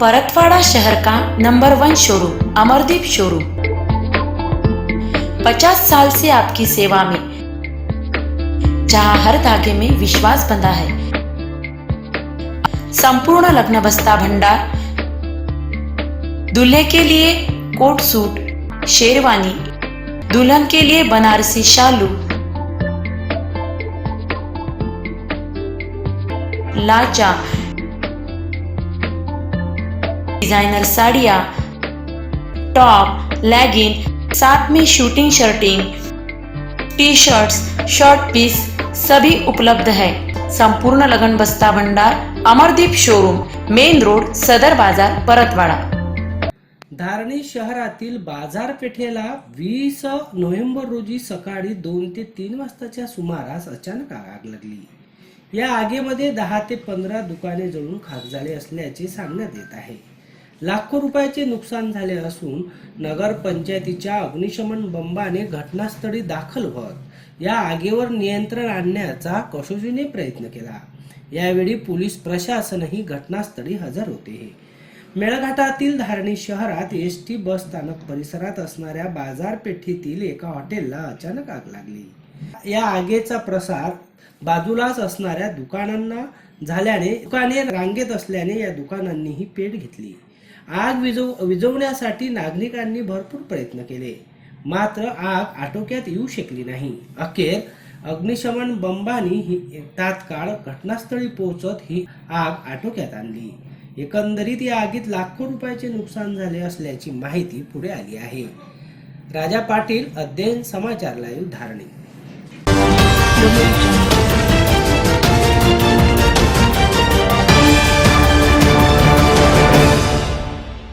परतवाड़ा शहर का number one showroom Amardeep showroom 50 साल से आपकी सेवा में, जहाँ हर धागे में विश्वास बंधा है। संपूर्ण लग्न बस्ता भंडार, दूल्हे के लिए कोट सूट, शेरवानी, दुल्हन के लिए बनारसी शालू, लाचा डिझायनर साडिया टॉप लॅगिन साथ में suiting shirting T shirts short piece सभी उपलब्ध है। संपूर्ण लगन बस्ता भंडार अमरदीप शोरूम मेन रोड सदर बाजार परतवाड़ा। धारणी शहरातील बाजारपेठेला वीस नोव्हेंबर रोजी सकाळी दोन ते तीन वाजताच्या सुमारास अचानक आग लागली. या आगीमध्ये दहा ते पंधरा दुकाने जळून खाक झाले असल्याचे सांगण्यात येत आहे. लाखो रुपयाचे नुकसान झाले असून नगरपंचायतीच्या अग्निशमन बंबाने घटनास्थळी दाखल होत. या आगीवर नियंत्रण आणण्याचा कसोशीने प्रयत्न केला. यावेळी पोलीस प्रशासनही घटनास्थळी हजर होते. मेळघाटातील धारणी शहरात एस टी बस स्थानक परिसरात असणाऱ्या बाजारपेठेतील एका हॉटेलला अचानक आग लागली. या आगीचा प्रसार बाजूलाच असणाऱ्या दुकानांना झाल्याने दुकाने रांगेत असल्याने या दुकानांनीही पेट घेतली. आग विजव विझवण्यासाठी नागरिकांनी भरपूर प्रयत्न केले. मात्र आग आटोक्यात येऊ शकली नाही. अखेर अग्निशमन बंबानी ही तात्काळ घटनास्थळी पोहोचत ही आग आटोक्यात आणली. एकंदरीत या आगीत लाखो रुपयाचे नुकसान झाले असल्याची माहिती पुढे आली आहे. राजा पाटील अध्ययन समाचार लाईव्ह धारणी.